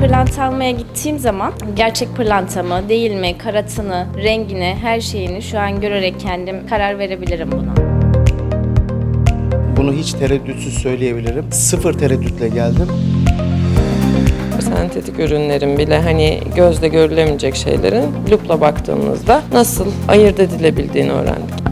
Pırlanta almaya gittiğim zaman gerçek pırlanta mı, değil mi, karatını, rengini, her şeyini şu an görerek kendim karar verebilirim buna. Bunu hiç tereddütsüz söyleyebilirim. Sıfır tereddütle geldim. sentetik ürünlerin bile hani gözle görülemeyecek şeylerin lupla baktığımızda nasıl ayırt edilebildiğini öğrendik.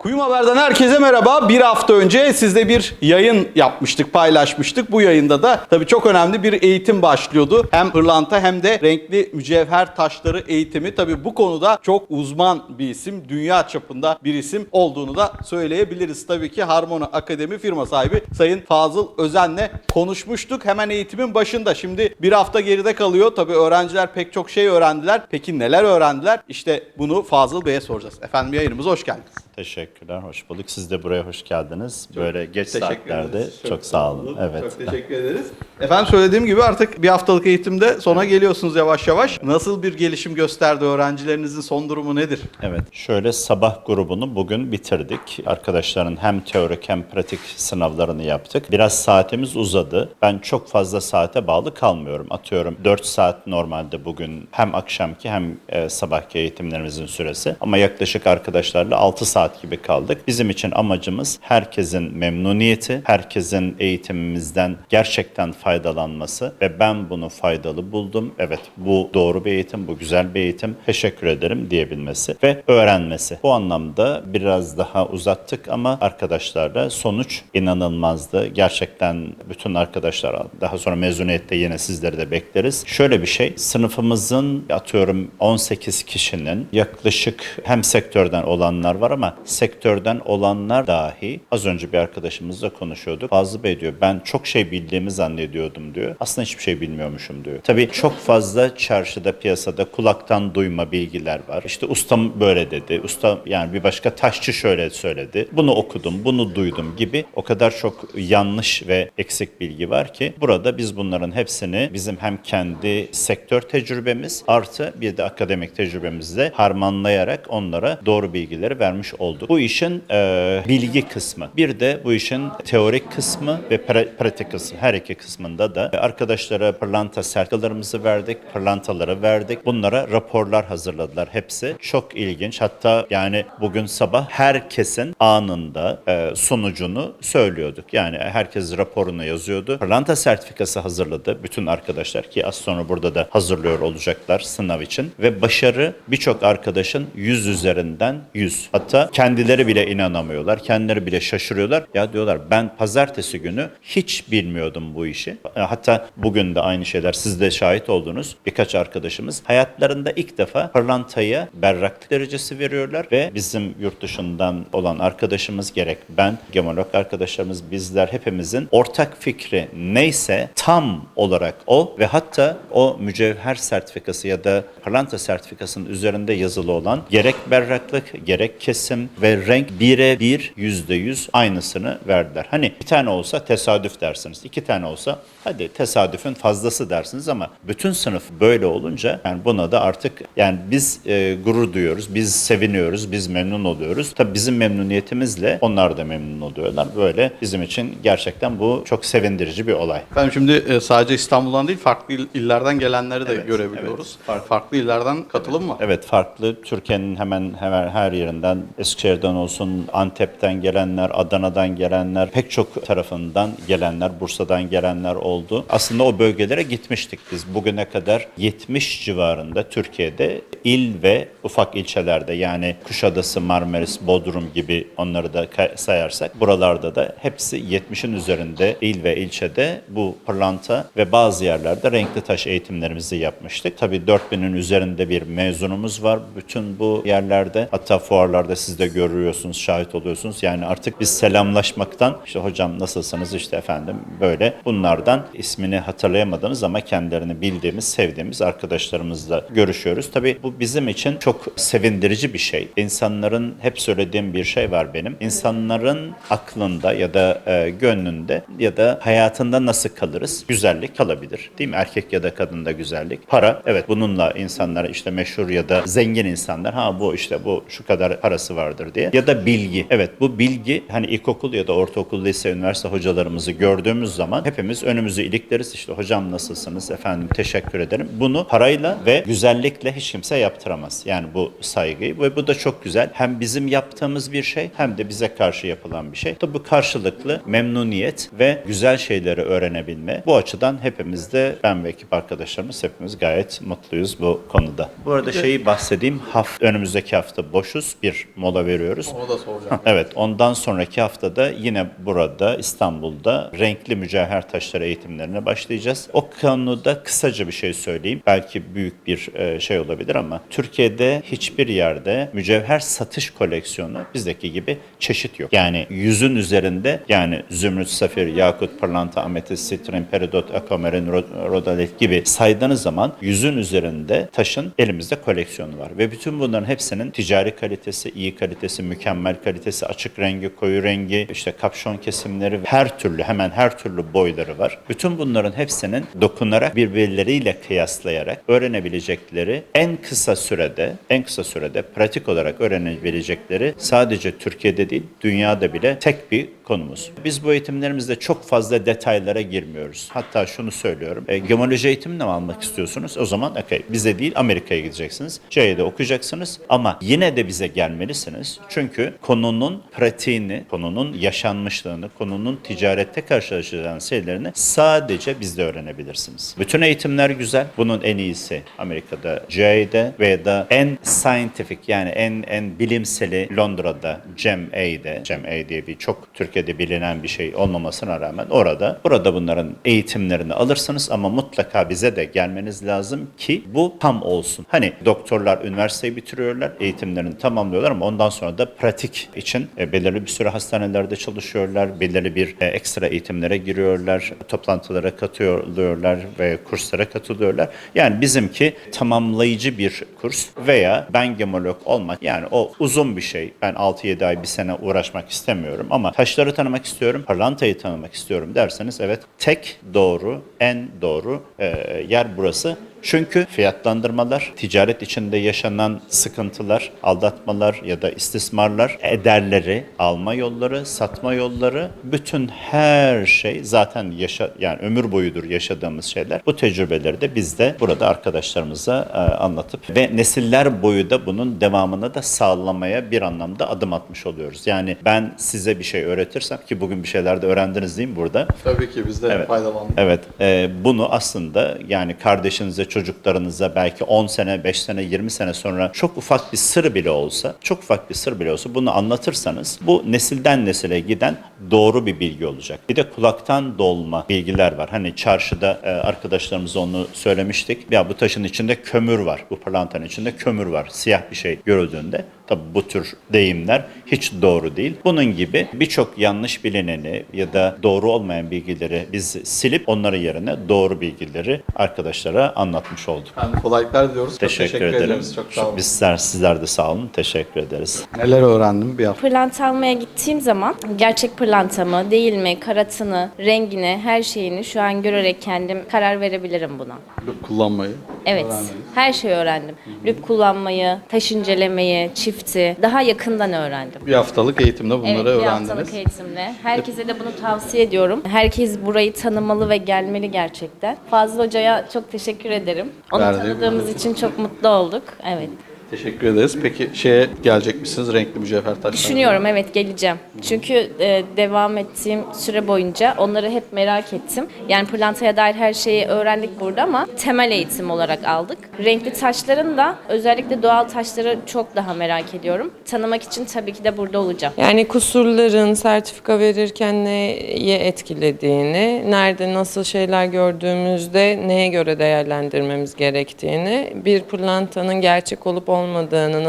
Kuyum Haber'den herkese merhaba. Bir hafta önce sizde bir yayın yapmıştık, paylaşmıştık. Bu yayında da tabii çok önemli bir eğitim başlıyordu. Hem pırlanta hem de renkli mücevher taşları eğitimi. Tabii bu konuda çok uzman bir isim, dünya çapında bir isim olduğunu da söyleyebiliriz. Tabii ki Harmoni Akademi firma sahibi Sayın Fazıl Özen'le konuşmuştuk. Hemen eğitimin başında. Şimdi bir hafta geride kalıyor. Tabii öğrenciler pek çok şey öğrendiler. Peki neler öğrendiler? İşte bunu Fazıl Bey'e soracağız. Efendim yayınımıza hoş geldiniz. Teşekkürler, hoş bulduk. Siz de buraya hoş geldiniz. Böyle geç saatlerde. ederiz. Çok, sağ olun. Evet. Çok teşekkür ederiz. Efendim söylediğim gibi artık bir haftalık eğitimde sona geliyorsunuz yavaş yavaş. Nasıl bir gelişim gösterdi? Öğrencilerinizin son durumu nedir? Evet. Şöyle sabah grubunu bugün bitirdik. Arkadaşların hem teorik hem pratik sınavlarını yaptık. Biraz saatimiz uzadı. Ben çok fazla saate bağlı kalmıyorum. Atıyorum 4 saat normalde bugün hem akşamki hem e, sabahki eğitimlerimizin süresi. Ama yaklaşık arkadaşlarla 6 saat gibi kaldık. Bizim için amacımız herkesin memnuniyeti, herkesin eğitimimizden gerçekten faydalanması ve ben bunu faydalı buldum. Evet bu doğru bir eğitim, bu güzel bir eğitim. Teşekkür ederim diyebilmesi ve öğrenmesi. Bu anlamda biraz daha uzattık ama arkadaşlarla sonuç inanılmazdı. Gerçekten bütün arkadaşlar daha sonra mezuniyette yine sizleri de bekleriz. Şöyle bir şey, sınıfımızın atıyorum 18 kişinin yaklaşık hem sektörden olanlar var ama sektörden olanlar dahi az önce bir arkadaşımızla konuşuyorduk. Fazlı Bey diyor ben çok şey bildiğimi zannediyordum diyor. Aslında hiçbir şey bilmiyormuşum diyor. Tabii çok fazla çarşıda piyasada kulaktan duyma bilgiler var. İşte ustam böyle dedi. Usta yani bir başka taşçı şöyle söyledi. Bunu okudum, bunu duydum gibi o kadar çok yanlış ve eksik bilgi var ki burada biz bunların hepsini bizim hem kendi sektör tecrübemiz artı bir de akademik tecrübemizle harmanlayarak onlara doğru bilgileri vermiş olduk. Bu işin e, bilgi kısmı. Bir de bu işin teorik kısmı ve pra- pratik kısmı. Her iki kısmında da arkadaşlara pırlanta sertikalarımızı verdik, pırlantaları verdik. Bunlara raporlar hazırladılar hepsi. Çok ilginç. Hatta yani bugün sabah herkesin anında e, sonucunu söylüyorduk. Yani herkes raporunu yazıyordu. Pırlanta sertifikası hazırladı bütün arkadaşlar ki az sonra burada da hazırlıyor olacaklar sınav için. Ve başarı birçok arkadaşın 100 üzerinden 100. Hatta kendileri bile inanamıyorlar. Kendileri bile şaşırıyorlar. Ya diyorlar ben pazartesi günü hiç bilmiyordum bu işi. E, Hatta bugün de aynı şeyler siz de şahit oldunuz. Birkaç arkadaşımız hayatlarında ilk defa pırlantaya berraklık derecesi veriyorlar ve bizim yurt dışından olan arkadaşımız gerek ben, gemolog arkadaşlarımız bizler hepimizin ortak fikri neyse tam olarak o ve hatta o mücevher sertifikası ya da pırlanta sertifikasının üzerinde yazılı olan gerek berraklık, gerek kesim ve renk bire bir, yüzde yüz aynısını verdiler. Hani bir tane olsa tesadüf dersiniz, iki tane olsa hadi tesadüfün fazlası dersiniz ama bütün sınıf böyle olunca yani buna da artık yani biz e, gurur duyuyoruz, biz seviniyoruz, biz memnun oluyoruz. Tabii bizim memnuniyetimizle onlar da memnun oluyorlar. Böyle bizim için gerçekten bu çok sevindirici bir olay. Efendim şimdi e, sadece İstanbul'dan değil farklı il- illerden gelenleri de Evet, görebiliyoruz. evet. Farklı. Farklı illerden katılım var. Evet farklı Türkiye'nin hemen hemen her yerinden Eskişehir'den olsun, Antep'ten gelenler, Adana'dan gelenler, pek çok tarafından gelenler, Bursa'dan gelenler oldu. Aslında o bölgelere gitmiştik biz. Bugüne kadar 70 civarında Türkiye'de il ve ufak ilçelerde yani Kuşadası, Marmaris, Bodrum gibi onları da sayarsak buralarda da hepsi 70'in üzerinde il ve ilçede bu pırlanta ve bazı yerlerde renkli taş eğitimlerimizi yapmıştık. Tabii 4000'in üzerinde bir mezunumuz var bütün bu yerlerde. Hatta fuarlarda siz de görüyorsunuz, şahit oluyorsunuz. Yani artık biz selamlaşmaktan işte hocam nasılsınız işte efendim böyle bunlardan ismini hatırlayamadığımız ama kendilerini bildiğimiz, sevdiğimiz arkadaşlarımızla görüşüyoruz. Tabii bu bizim için çok sevindirici bir şey. İnsanların hep söylediğim bir şey var benim. İnsanların aklında ya da e, gönlünde ya da hayatında nasıl kalırız? Güzellik kalabilir. Değil mi? Erkek ya da kadında güzellik. Para evet bununla insanlar işte meşhur ya da zengin insanlar ha bu işte bu şu kadar parası var vardır diye. Ya da bilgi. Evet bu bilgi hani ilkokul ya da ortaokul, lise, üniversite hocalarımızı gördüğümüz zaman hepimiz önümüzü ilikleriz. İşte hocam nasılsınız efendim teşekkür ederim. Bunu parayla ve güzellikle hiç kimse yaptıramaz. Yani bu saygıyı ve bu da çok güzel. Hem bizim yaptığımız bir şey hem de bize karşı yapılan bir şey. Tabii bu karşılıklı memnuniyet ve güzel şeyleri öğrenebilme. Bu açıdan hepimiz de ben ve ekip arkadaşlarımız hepimiz gayet mutluyuz bu konuda. Bu arada şeyi bahsedeyim. Haft, önümüzdeki hafta boşuz. Bir mola veriyoruz. Onu da soracağım. Evet, ondan sonraki haftada yine burada İstanbul'da renkli mücevher taşları eğitimlerine başlayacağız. O konuda kısaca bir şey söyleyeyim. Belki büyük bir e, şey olabilir ama Türkiye'de hiçbir yerde mücevher satış koleksiyonu bizdeki gibi çeşit yok. Yani yüzün üzerinde yani zümrüt, safir, yakut, pırlanta, ametist, sitrin, peridot, akvamarin, ro- rodalit gibi saydığınız zaman yüzün üzerinde taşın elimizde koleksiyonu var. Ve bütün bunların hepsinin ticari kalitesi, iyi kalitesi, mükemmel kalitesi, açık rengi, koyu rengi, işte kapşon kesimleri, her türlü hemen her türlü boyları var. Bütün bunların hepsinin dokunarak birbirleriyle kıyaslayarak öğrenebilecekleri en kısa sürede, en kısa sürede pratik olarak öğrenebilecekleri sadece Türkiye'de değil, dünyada bile tek bir konumuz. Biz bu eğitimlerimizde çok fazla detaylara girmiyoruz. Hatta şunu söylüyorum. E, gemoloji eğitimini mi almak istiyorsunuz? O zaman okey bize değil Amerika'ya gideceksiniz. CE'de okuyacaksınız ama yine de bize gelmelisiniz. Çünkü konunun pratiğini, konunun yaşanmışlığını, konunun ticarette karşılaşacağınız şeylerini sadece bizde öğrenebilirsiniz. Bütün eğitimler güzel. Bunun en iyisi Amerika'da CE'de veya da en scientific yani en en bilimseli Londra'da GEM-A'de. GEM-A diye bir çok Türkiye'de bilinen bir şey olmamasına rağmen orada burada bunların eğitimlerini alırsınız ama mutlaka bize de gelmeniz lazım ki bu tam olsun. Hani doktorlar üniversiteyi bitiriyorlar, eğitimlerini tamamlıyorlar ama ondan sonra da pratik için e, belirli bir süre hastanelerde çalışıyorlar, belirli bir e, ekstra eğitimlere giriyorlar, toplantılara katılıyorlar ve kurslara katılıyorlar. Yani bizimki tamamlayıcı bir kurs veya ben gemolog olmak yani o uzun bir şey. Ben 6-7 ay bir sene uğraşmak istemiyorum ama taşları tanımak istiyorum, parlantayı tanımak istiyorum derseniz evet tek doğru, en doğru e, yer burası. Çünkü fiyatlandırmalar, ticaret içinde yaşanan sıkıntılar, aldatmalar ya da istismarlar, ederleri, alma yolları, satma yolları, bütün her şey zaten yaşa yani ömür boyudur yaşadığımız şeyler. Bu tecrübeleri de biz de burada arkadaşlarımıza e, anlatıp ve nesiller boyu da bunun devamını da sağlamaya bir anlamda adım atmış oluyoruz. Yani ben size bir şey öğretirsem ki bugün bir şeyler de öğrendiniz değil mi burada? Tabii ki biz de Evet. faydalandık. Evet, e, bunu aslında yani kardeşinize, çocuklarınıza belki 10 sene, 5 sene, 20 sene sonra çok ufak bir sır bile olsa, çok ufak bir sır bile olsa bunu anlatırsanız bu nesilden nesile giden doğru bir bilgi olacak. Bir de kulaktan dolma bilgiler var. Hani çarşıda e, arkadaşlarımız onu söylemiştik. Ya bu taşın içinde kömür var. Bu pırlantanın içinde kömür var. Siyah bir şey görüldüğünde Tabi bu tür deyimler hiç doğru değil. Bunun gibi birçok yanlış bilineni ya da doğru olmayan bilgileri biz silip onların yerine doğru bilgileri arkadaşlara anlatmış olduk. Ben kolaylıklar diliyoruz. Çok Teşekkür, ederim. ederiz. Çok sağ olun. Bizler sizler de sağ olun. Teşekkür ederiz. Neler öğrendim bir hafta? Pırlanta almaya gittiğim zaman gerçek pırlanta mı değil mi karatını, rengini, her şeyini şu an görerek kendim karar verebilirim buna. Lüp kullanmayı. Evet, öğrendiniz. her şeyi öğrendim. Lüp kullanmayı, taş incelemeyi, çifti daha yakından öğrendim. Bir haftalık eğitimde bunları evet, bir öğrendiniz. haftalık eğitimle. Herkese de bunu tavsiye ediyorum. Herkes burayı tanımalı ve gelmeli gerçekten. Fazıl Hoca'ya çok teşekkür ederim. Onu Verdiği tanıdığımız için çok mutlu olduk. Evet. Teşekkür ederiz. Peki şeye gelecek misiniz? Renkli mücevher taşlar. Düşünüyorum evet geleceğim. Çünkü e, devam ettiğim süre boyunca onları hep merak ettim. Yani pırlantaya dair her şeyi öğrendik burada ama temel eğitim olarak aldık. Renkli taşların da özellikle doğal taşları çok daha merak ediyorum. Tanımak için tabii ki de burada olacağım. Yani kusurların sertifika verirken neye etkilediğini, nerede nasıl şeyler gördüğümüzde neye göre değerlendirmemiz gerektiğini, bir pırlantanın gerçek olup olmadığını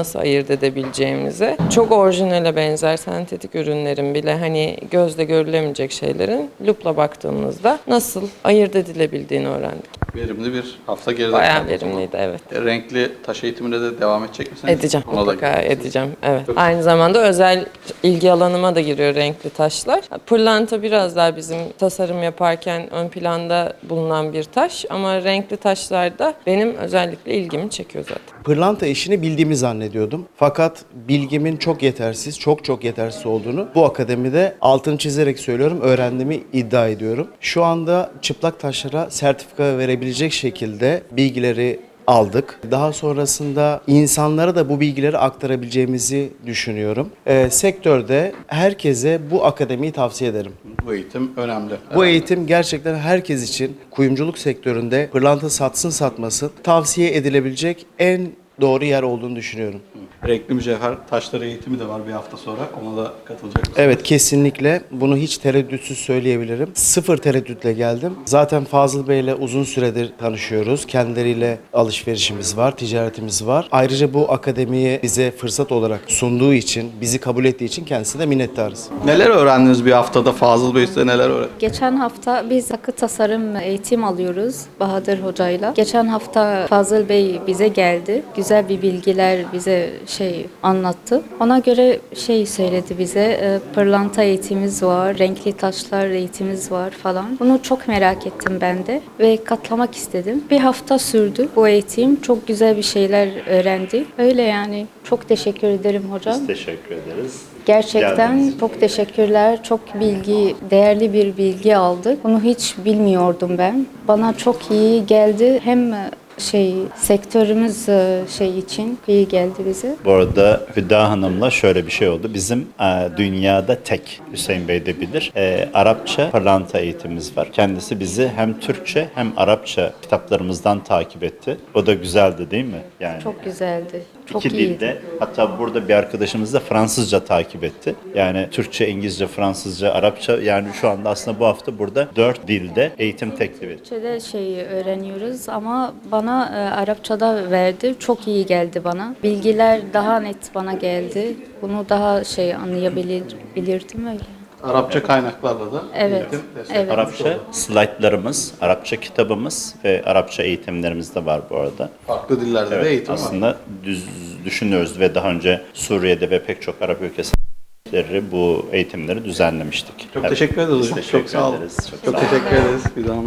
nasıl ayırt edebileceğimizi, çok orijinale benzer sentetik ürünlerin bile hani gözle görülemeyecek şeylerin lupla baktığımızda nasıl ayırt edilebildiğini öğrendik. Verimli bir hafta geride Bayağı kaldı verimliydi evet. E, Renkli taş eğitimine de devam edecek misiniz? Edeceğim. Ona da mutlaka gideceksiniz. edeceğim. Evet. Aynı zamanda özel ilgi alanıma da giriyor renkli taşlar. Pırlanta biraz daha bizim tasarım yaparken ön planda bulunan bir taş ama renkli taşlar da benim özellikle ilgimi çekiyor zaten. Pırlanta işini bildiğimi zannediyordum. Fakat bilgimin çok yetersiz, çok çok yetersiz olduğunu bu akademide altını çizerek söylüyorum, öğrendiğimi iddia ediyorum. Şu anda çıplak taşlara sertifika verebilecek şekilde bilgileri aldık. Daha sonrasında insanlara da bu bilgileri aktarabileceğimizi düşünüyorum. Ee, sektörde herkese bu akademiyi tavsiye ederim. Bu eğitim önemli. Bu eğitim gerçekten herkes için kuyumculuk sektöründe pırlanta satsın satmasın tavsiye edilebilecek en doğru yer olduğunu düşünüyorum. Renkli mücevher taşları eğitimi de var bir hafta sonra. Ona da katılacak mısınız? Evet kesinlikle bunu hiç tereddütsüz söyleyebilirim. Sıfır tereddütle geldim. Zaten Fazıl Bey'le uzun süredir tanışıyoruz. Kendileriyle alışverişimiz var, ticaretimiz var. Ayrıca bu akademiyi bize fırsat olarak sunduğu için, bizi kabul ettiği için kendisine minnettarız. Neler öğrendiniz bir haftada? Fazıl Bey size neler öğretti? Geçen hafta biz takı tasarım eğitim alıyoruz Bahadır Hoca'yla. Geçen hafta Fazıl Bey bize geldi. Güzel bir bilgiler bize şey anlattı. Ona göre şey söyledi bize. e, Pırlanta eğitimimiz var, renkli taşlar eğitimimiz var falan. Bunu çok merak ettim ben de ve katlamak istedim. Bir hafta sürdü bu eğitim. Çok güzel bir şeyler öğrendik. Öyle yani. Çok teşekkür ederim hocam. Biz teşekkür ederiz. Gerçekten Geldiniz. çok teşekkürler. Çok bilgi, değerli bir bilgi aldık. Bunu hiç bilmiyordum ben. Bana çok iyi geldi. Hem şey sektörümüz e, şey için iyi geldi bize. Bu arada Hüda Hanım'la şöyle bir şey oldu. Bizim e, dünyada tek, Hüseyin Bey de bilir, e, Arapça pırlanta eğitimimiz var. Kendisi bizi hem Türkçe hem Arapça kitaplarımızdan takip etti. O da güzeldi değil mi? Yani Çok güzeldi. Çok İki iyiydi. dilde. Hatta burada bir arkadaşımız da Fransızca takip etti. Yani Türkçe, İngilizce, Fransızca, Arapça. Yani şu anda aslında bu hafta burada dört dilde eğitim teklif etti. Türkçe'de şey öğreniyoruz ama bana e, Arapçada verdi. Çok iyi geldi bana. Bilgiler daha net bana geldi. Bunu daha şey anlayabilirdim öyle. Arapça kaynaklarla da Evet. eğitim destek. Evet. Arapça slaytlarımız, Arapça kitabımız ve Arapça eğitimlerimiz de var bu arada. Farklı dillerde de eğitim var. aslında düz düşünüyoruz ve daha önce Suriye'de ve pek çok Arap ülkeleri bu eğitimleri düzenlemiştik. Çok Evet. teşekkür ederiz Biz hocam. teşekkür Çok sağ olun. ederiz. Çok Çok sağ olun. teşekkür ederiz. Bir daha.